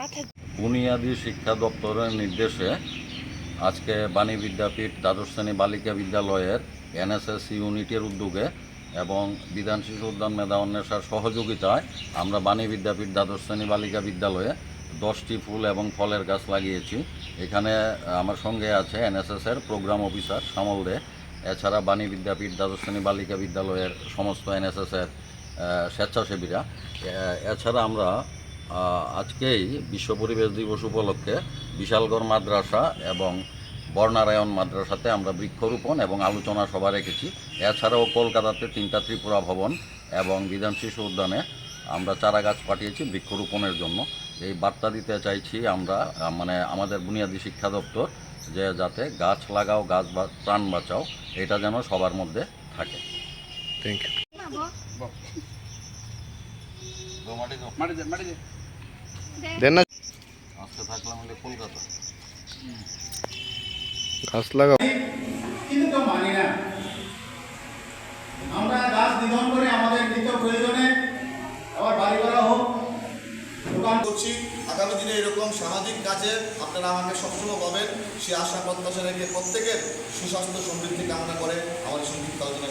মাথায় বুনিয়াদী শিক্ষা দপ্তরের নির্দেশে আজকে বাণী বিদ্যাপীঠ দ্বাদশ শ্রেণি বালিকা বিদ্যালয়ের এনএসএস ইউনিটের উদ্যোগে এবং বিধান শিশু উদ্যান মেধা অন্বেষার সহযোগিতায় আমরা বাণী বিদ্যাপীঠ দ্বাদশ শ্রেণি বালিকা বিদ্যালয়ে দশটি ফুল এবং ফলের গাছ লাগিয়েছি। এখানে আমার সঙ্গে আছে এনএসএসের প্রোগ্রাম অফিসার শ্যামল দে। এছাড়া বাণী বিদ্যাপীঠ দ্বাদশ শ্রেণি বালিকা বিদ্যালয়ের সমস্ত এনএসএসের স্বেচ্ছাসেবীরা। এছাড়া আমরা আজকেই বিশ্ব পরিবেশ দিবস উপলক্ষে বিশালগড় মাদ্রাসা এবং বর্ণারায়ণ মাদ্রাসাতে আমরা বৃক্ষরোপণ এবং আলোচনা সভা রেখেছি। এছাড়াও কলকাতাতে তিনটা ত্রিপুরা ভবন এবং বিধান শিশু উদ্যানে আমরা চারা গাছ পাঠিয়েছি বৃক্ষরোপণের জন্য। এই বার্তা দিতে চাইছি আমরা মানে আমাদের বুনিয়াদী শিক্ষা দপ্তর যে যাতে গাছ লাগাও গাছ বা প্রাণ বাঁচাও এটা যেন সবার মধ্যে থাকে। থ্যাংক ইউ দেন না। আজকে থাকলাম কলকাতা। গাছ লাগাও। কিন্তু তো মানি না। আমরা গাছ নিধন করে আমাদের নিত্য প্রয়োজনে আবার বাড়ি করা হোক দোকান করছি। আগামী দিনে এরকম সামাজিক কাজে আপনারা আমাকে সবসময় পাবেন। সে আশা প্রত্যাশা রেখে প্রত্যেকের সুস্বাস্থ্য সমৃদ্ধি কামনা করে আমাদের সংক্ষিপ্ত আলোচনা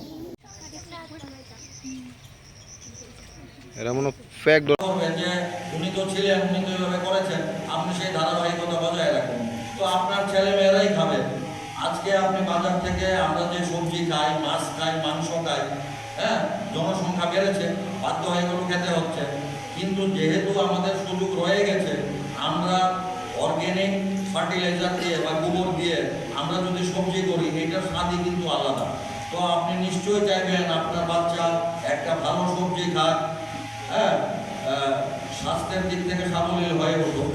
এরা মনে ফ্যাক যে উনি তো আপনি আপনার ছেলে মেয়েরাই খাবে। আজকে আপনি বাজার থেকে আমরা যে সবজি খাই, মাছ খাই, মাংস খাই হ্যাঁ জনসংখ্যা বেড়েছে, বাধ্য হয়ে এগুলো খেতে হচ্ছে। কিন্তু যেহেতু আমাদের সুযোগ রয়ে গেছে, আমরা অর্গ্যানিক ফার্টিলাইজার দিয়ে বা গোবর দিয়ে আমরা যদি সবজি করি এটার স্বাদই কিন্তু আলাদা। তো আপনি নিশ্চয়ই চাইবেন আপনার বাচ্চা একটা ভালো সবজি খাক স্বাস্থ্যের দিক থেকে সাবলীল হয়ে উঠুক।